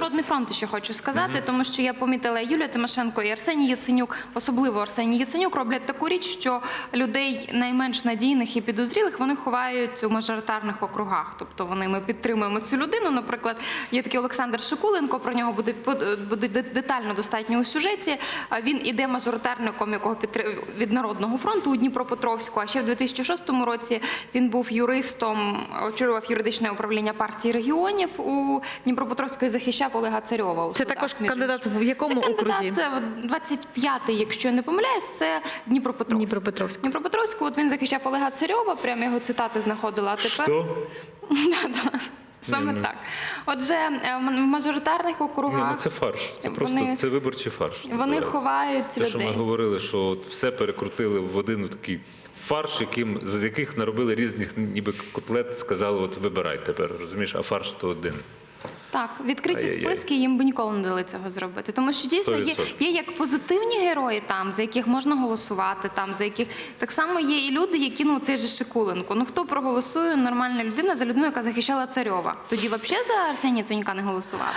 Народний фронт ще хочу сказати, тому що я помітила Юлія Тимошенко і Арсеній Яценюк, особливо Арсеній Яценюк, роблять таку річ, що людей найменш надійних і підозрілих вони ховають у мажоритарних округах. Тобто вони ми підтримуємо цю людину. Наприклад, є такий Олександр Шикуленко. Про нього буде буде детально достатньо у сюжеті. Він іде мажоритарником, якого підтри- від народного фронту у Дніпропетровську. А ще в 2006 році він був юристом, очолював юридичне управління партії регіонів у Дніпропетровську і захищав Олега Царьова. у Це судах, також кандидат в якому це окрузі? кандидат е, 25-й, якщо я не помиляюсь, це Дніпропетровськ. Дніпропетровськ. Дніпропетровську, от він захищав Олега Царьова, прямо його цитати знаходила. А тепер Що? Саме Ні, так. Отже, е, в мажоритарних Ні, округах ну це фарш. Це Вони- просто це виборчий фарш. вони називається. ховають Те, що ми говорили, що от все перекрутили в один такий фарш, яким, з яких наробили різних ніби котлет, сказали, от вибирай тепер, розумієш, а фарш то один. Так, відкриті Ай-яй-яй. списки їм би ніколи не дали цього зробити. Тому що дійсно є, 100%. є як позитивні герої там, за яких можна голосувати, там за яких так само є і люди, які ну цей же Шикуленко. Ну хто проголосує нормальна людина за людину, яка захищала царьова? Тоді взагалі за Арсенія Цунька не голосувати.